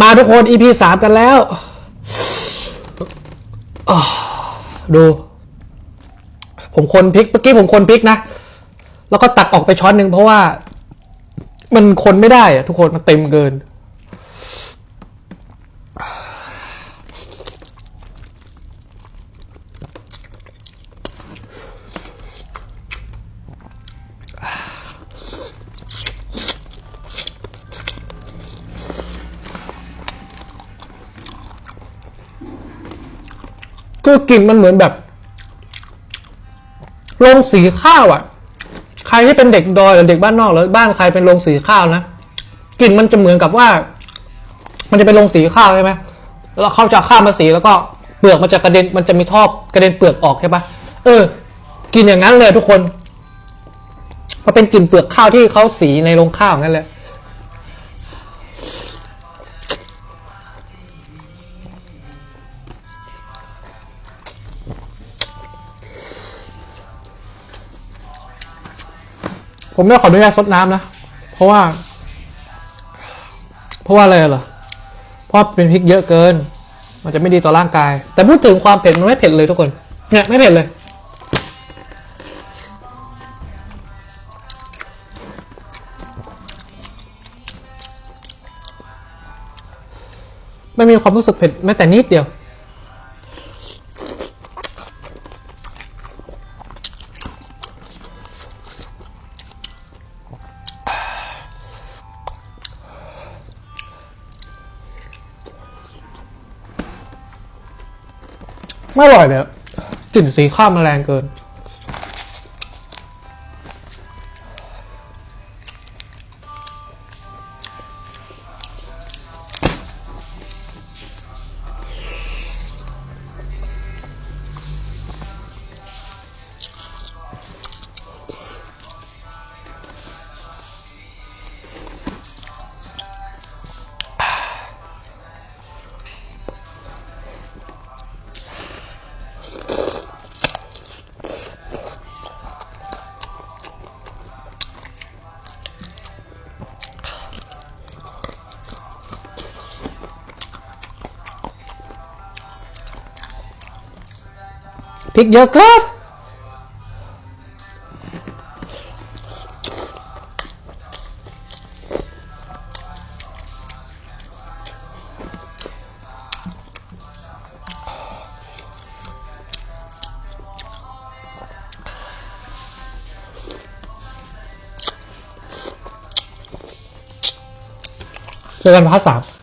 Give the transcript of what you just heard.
มาทุกคน EP สามกันแล้ว ดู ผมคนพริกเมื่อกี้ผมคนพริกนะ แล้วก็ตักออกไปช้อนหนึ่งเพราะว่า มันคนไม่ได้อะทุกคนมันเต็มเกิน คือกลิ่นมันเหมือนแบบโรงสีข้าวอะ ใครที่เป็นเด็กดอยหรือเด็กบ้านนอกหรือบ้านใครเป็นโรงสีข้าวนะกลิ่นมันจะเหมือนกับว่า มันจะเป็นโรงสีข้าวใช่ไหมแล้วเขาจะข้าวมาสีแล้วก็เปลือกมันจะกระเด็นมันจะมีท่อกระเด็นเปลือกออกใช่ปะเออ กินอย่างนั้นเลยทุกคนเพราะเป็นกลิ่นเปลือกข้าวที่เขาสีในโรงข้าวอย่างนั้นเลย ผมไม่ขออนุญาตซดน้ำนะ เพราะว่า เพราะว่าอะไรเหรอ เพราะเป็นพริกเยอะเกิน มันจะไม่ดีต่อร่างกาย แต่พูดถึงความเผ็ดมันไม่เผ็ดเลยทุกคน เนี่ยไม่เผ็ดเลย ไม่มีความรู้สึกเผ็ดแม้แต่นิดเดียว ไม่อร่อยเลยกลิ่นสีข้าวมันแรงเกิน พริกเยอะ